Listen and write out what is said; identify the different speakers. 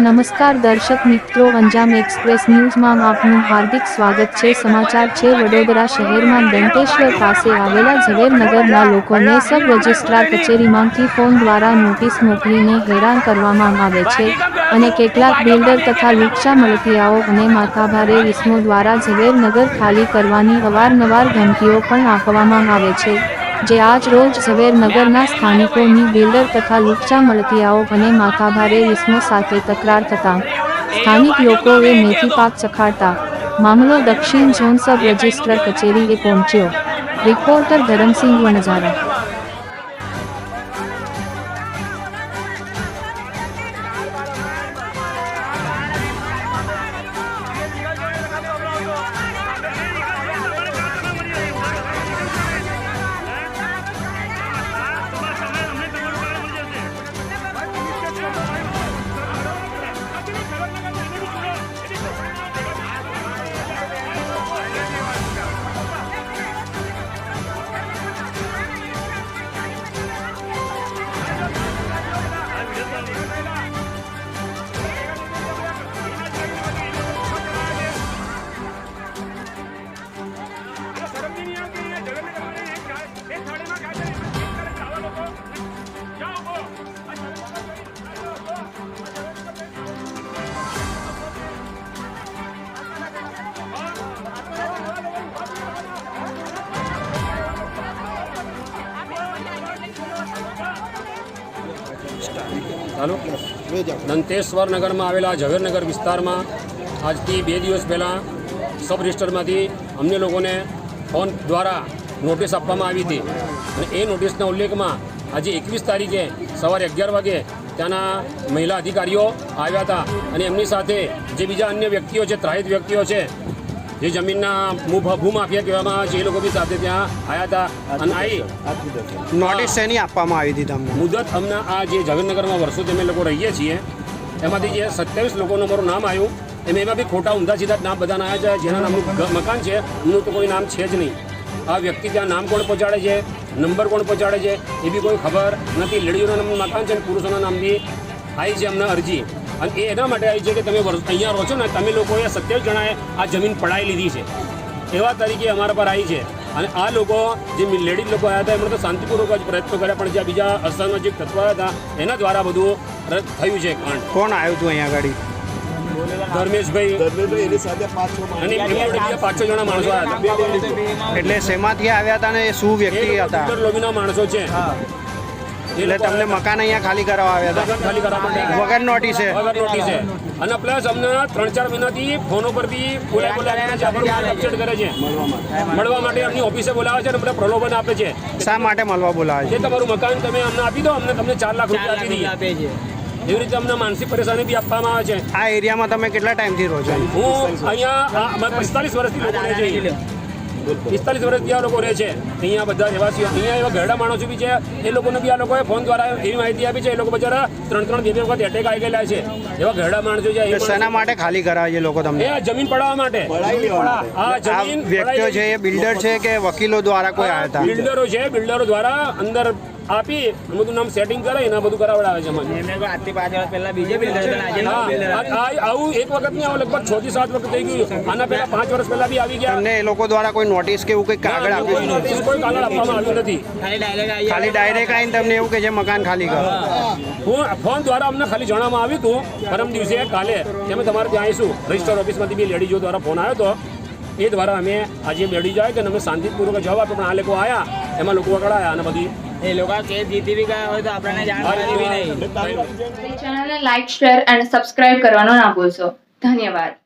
Speaker 1: નમસ્કાર દર્શક મિત્રો અંજામ એક્સપ્રેસ ન્યૂઝમાં આપનું હાર્દિક સ્વાગત છે. સમાચાર છે, વડોદરા શહેરમાં દંતેશ્વર પાસે આવેલા ઝવેરનગરના લોકોને સબ રજિસ્ટ્રાર કચેરીમાંથી ફોન દ્વારા નોટિસ મોકલીને હેરાન કરવામાં આવે છે અને કેટલાક બિલ્ડર તથા લુચ્ચા મળતિયાઓ અને માથાભારે ઇસમો દ્વારા ઝવેરનગર ખાલી કરવાની અવારનવાર ધમકીઓ પણ આપવામાં આવે છે. જે આજ રોજ ઝવેરનગરના સ્થાનિકોની બિલ્ડર તથા લુચ્ચા મળતિયાઓ અને માથાભારે ઇસમો સાથે તકરાર થતા. સ્થાનિક લોકોએ મેથી પાક ચખાડતા. મામલો દક્ષિણ ઝોન સબ રજિસ્ટ્રાર કચેરીએ પહોંચ્યો. રિપોર્ટર ધરમસિંહ વણઝારા.
Speaker 2: ચાલો દંતેશ્વર નગરમાં આવેલા ઝવેરનગર વિસ્તારમાં આજથી બે દિવસ પહેલાં સબ રજિસ્ટરમાંથી અમને લોકોને ફોન દ્વારા નોટિસ આપવામાં આવી હતી. અને એ નોટિસના ઉલ્લેખમાં આજે એકવીસ તારીખે સવારે અગિયાર વાગે ત્યાંના મહિલા અધિકારીઓ આવ્યા હતા. અને એમની સાથે જે બીજા અન્ય વ્યક્તિઓ છે, ત્રાહિત વ્યક્તિઓ છે જે જમીનના ભૂ ભૂમાફિયા કહેવામાં આવે છે એ લોકો બી સાથે ત્યાં આવ્યા હતા અને આવી
Speaker 3: નોટિસ શેની આપવામાં આવી હતી તમને?
Speaker 2: મુદત અમને આ જે ઝવેરનગરમાં વર્ષોથી અમે લોકો રહીએ છીએ એમાંથી જે સત્યાવીસ લોકોનું મારું નામ આવ્યું એમાં એમાં બી ખોટા ઊંધા સીધા જ નામ બધાના આવ્યા છે જેના નામનું મકાન છે એમનું તો કોઈ નામ છે જ નહીં. આ વ્યક્તિ ત્યાં નામ કોણ પહોંચાડે છે નંબર કોણ પહોંચાડે છે એ બી કોઈ ખબર નથી. લેડીઓના નામનું મકાન છે અને પુરુષોના નામ બી આવી છે અમને અરજી. અને એ એના માટે આવી છે કે તમે અહીંયા રહો છો ને તમે લોકોએ સત્યાવીસ જણાએ આ જમીન પડાવી લીધી છે. એવા તરીકે અમારા પર આવી છે. અને આ લોકો જે લેડીઝ લોકો આવ્યા હતા એમણે તો શાંતિપૂર્વક જ પ્રયત્નો કર્યા પણ જે બીજા અસામાજિક તત્વ હતા એના દ્વારા બધું રદ થયું છે કાંડ
Speaker 3: કોણ આવ્યું હતું અહીંયા આગળ
Speaker 2: ધર્મેશભાઈ
Speaker 4: ધર્મેન્દ્ર એની સાથે પાંચ છ
Speaker 2: અને એમની પાંચ છ જણા માણસો આવ્યા હતા.
Speaker 3: એટલે શેમાંથી આવ્યા હતા ને શું વ્યક્તિ હતા?
Speaker 2: લોબીના માણસો છે.
Speaker 3: એટલે તમને મકાન અહીંયા ખાલી કરાવવા આવ્યા હતા?
Speaker 2: મકાન ખાલી કરવા માટે
Speaker 3: વગર નોટિસે
Speaker 2: વગર નોટિસે અને પ્લસ અમને ત્રણ ચાર મહિનાથી ફોનો ઉપર બી બોલાય બોલાવીને છે કરે છે. મળવા માટે એમની ઓફિસે બોલાવે છે અને બધા પ્રલોભન આપે છે.
Speaker 3: શા માટે મળવા બોલાવે છે?
Speaker 2: તમારું મકાન તમે અમને આપી દો અમને તમને ચાર લાખ રૂપિયા આપી દઈએ. એવી રીતે અમને માનસિક પરેશાની બી આપવામાં આવે છે.
Speaker 3: આ એરિયામાં તમે કેટલા ટાઈમથી રહો છો?
Speaker 2: હું અહીંયા પિસ્તાલીસ વર્ષથી લોકો રહે છે. પિસ્તાલીસ વર્ષથી આ લોકો રહે છે. અહીંયા બધા રહેવાસીઓ અહીંયા એવા ઘરડા માણસો બી છે એ લોકોને બી આ લોકોએ ફોન દ્વારા એવી માહિતી આપી છે એ લોકો બજારા ત્રણ ત્રણ બે બે વખત એટેક આવી ગયેલા છે. એવા ઘરડા માણસો છે
Speaker 3: શેના માટે ખાલી કરાવે છે લોકો તમને?
Speaker 2: આ જમીન પડાવવા માટે. આ
Speaker 3: આ
Speaker 2: જમીન
Speaker 3: વ્યક્તિઓ છે એ બિલ્ડર છે કે વકીલો દ્વારા કોઈ આવ્યા હતા?
Speaker 2: બિલ્ડરો છે બિલ્ડરો દ્વારા અંદર આપી બધું નામ સેટિંગ કરે એના બધું કરાવડાવે છે મને.
Speaker 5: આજથી પાંચ વર્ષ પહેલા
Speaker 2: આ- આ- આવું એક વખત નહીં આવું લગભગ છ થી સાત વખત થઈ ગયું. આના પહેલા પાંચ વર્ષ પહેલા બી આવી ગયા.
Speaker 3: અને એ લોકો દ્વારા કોઈ નોટિસ કે એવું કંઈ કાગળ
Speaker 2: કોઈ
Speaker 3: આપ્યું
Speaker 2: નોટિસ કોઈ કાગળ આપવામાં આવ્યું નથી.
Speaker 5: ખાલી ડાયરેક્ટ આવી
Speaker 3: ખાલી ડાયરેક્ટ આવીને તમને એવું કે છે મકાન ખાલી કરો.
Speaker 2: હું ફોન દ્વારા અમને ખાલી જણાવવામાં આવ્યું હતું. પરમ દિવસે કાલે કે અમે તમારે ત્યાં આવીશું. રજિસ્ટર ઓફિસમાંથી બી લેડીઝો દ્વારા ફોન આવ્યો હતો એ દ્વારા અમે આજે લેડીઝ આવે કે અમે શાંતિપૂર્વક જવાબ આપ્યો. પણ આ લોકો આવ્યા એમાં લોકો વગડાયા અને બધી
Speaker 5: એ લોકો કેસ જીતી બી ગયા હોય તો આપણને જાણ કરવી નહીં.
Speaker 6: ચેનલને લાઇક શેર એન્ડ સબસ્ક્રાઇબ કરવાનો ના ભૂલશો. ધન્યવાદ.